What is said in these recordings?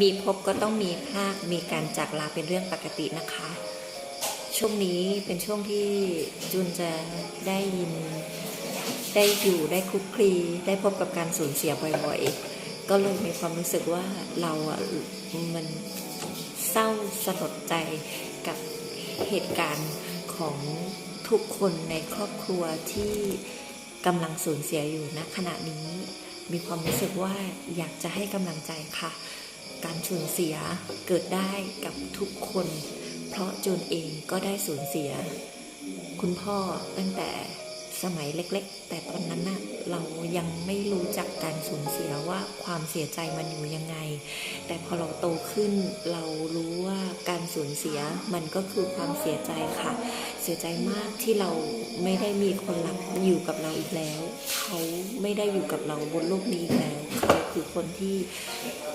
มีพบก็ต้องมีพลากมีการจากลาเป็นเรื่องปกตินะคะ ช่วงนี้เป็นช่วงที่จุนจะได้ยิน ได้อยู่ได้คุกคลี ได้พบกับการสูญเสียบ่อยๆ ก็เลยมีความรู้สึกว่าเราอะมันเศร้าสลดใจกับเหตุการณ์ของทุกคนในครอบครัวที่กำลังสูญเสียอยู่ณขณะนี้ มีความรู้สึกว่าอยากจะให้กำลังใจค่ะ การสูญเสียเกิดได้กับทุกคน เพราะจูนเองก็ได้สูญเสีย คุณพ่อตั้งแต่ สมัยเล็ก ๆ แต่ตอนนั้นน่ะเรายังไม่รู้จักการสูญเสียว่าความเสียใจมันอยู่ยังไง แต่พอเราโตขึ้นเรารู้ว่าการสูญเสียมันก็คือความเสียใจค่ะ เสียใจมากที่เราไม่ได้มีคนรักอยู่กับเราอีกแล้ว เขาไม่ได้อยู่กับเราบนโลกนี้อีกแล้ว เขาคือคนที่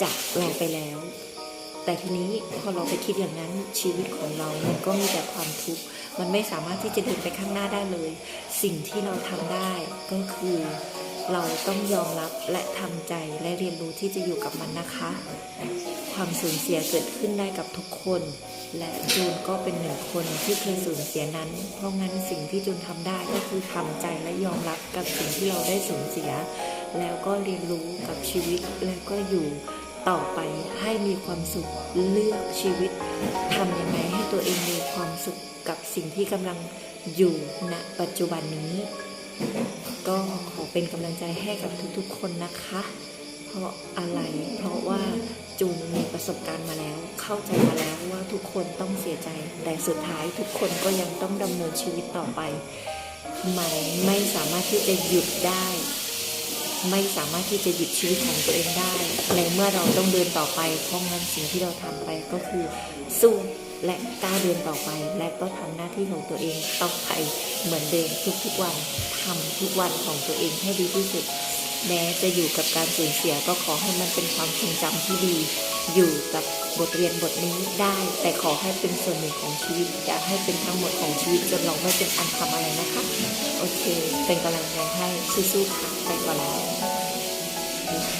จากเราไปแล้ว แต่ทีนี้พอเราไปคิดอย่างนั้นชีวิตของเรา มันก็มีแต่ความทุกข์ มันไม่สามารถที่จะเดินไปข้างหน้าได้เลย สิ่งที่เราทำได้ก็คือเราต้องยอมรับและทำใจและเรียนรู้ที่จะอยู่กับมันนะคะ ความสูญเสียเกิดขึ้นได้กับทุกคน และจูนก็เป็นหนึ่งคนที่เคยสูญเสียนั้น เพราะงั้นสิ่งที่จูนทำได้ก็คือทำใจและยอมรับกับสิ่งที่เราได้สูญเสีย แล้วก็เรียนรู้กับชีวิตแล้วก็อยู่ ต่อไปให้มีความสุขเลือกชีวิตทำยังไงให้ตัวเองมีความสุขกับสิ่งที่กำลังอยู่ณปัจจุบันนี้ ก็ขอเป็นกำลังใจให้กับทุกๆ คนนะคะ เพราะอะไรเพราะว่าจูนมีประสบการณ์มาแล้ว เข้าใจมาแล้วว่าทุกคนต้องเสียใจ แต่สุดท้ายทุกคนก็ยังต้องดำเนินชีวิตต่อไป มันไม่สามารถที่จะหยุดได้ ไม่สามารถที่จะหยุดชีวิตของตัวเองได้ ในเมื่อเราต้องเดินต่อไป เพราะงั้นสิ่งที่เราทำไปก็คือสู้และกล้าเดินต่อไป และก็ทำหน้าที่ของตัวเองต่อไปเหมือนเดิมทุกๆวันทำทุกวันของตัวเองให้ดีที่สุด แม้จะอยู่กับการสูญเสียก็ขอให้มันเป็นความทรงจำที่ดี อยู่กับบทเรียนบทนี้ได้ แต่ขอให้เป็นส่วนหนึ่งของชีวิตอย่าให้เป็นทั้งหมดของชีวิตจนเราไม่เป็นอันทำอะไรนะคะ โอเค เป็นกำลังใจให้สู้ๆค่ะไปก่อนแล้ว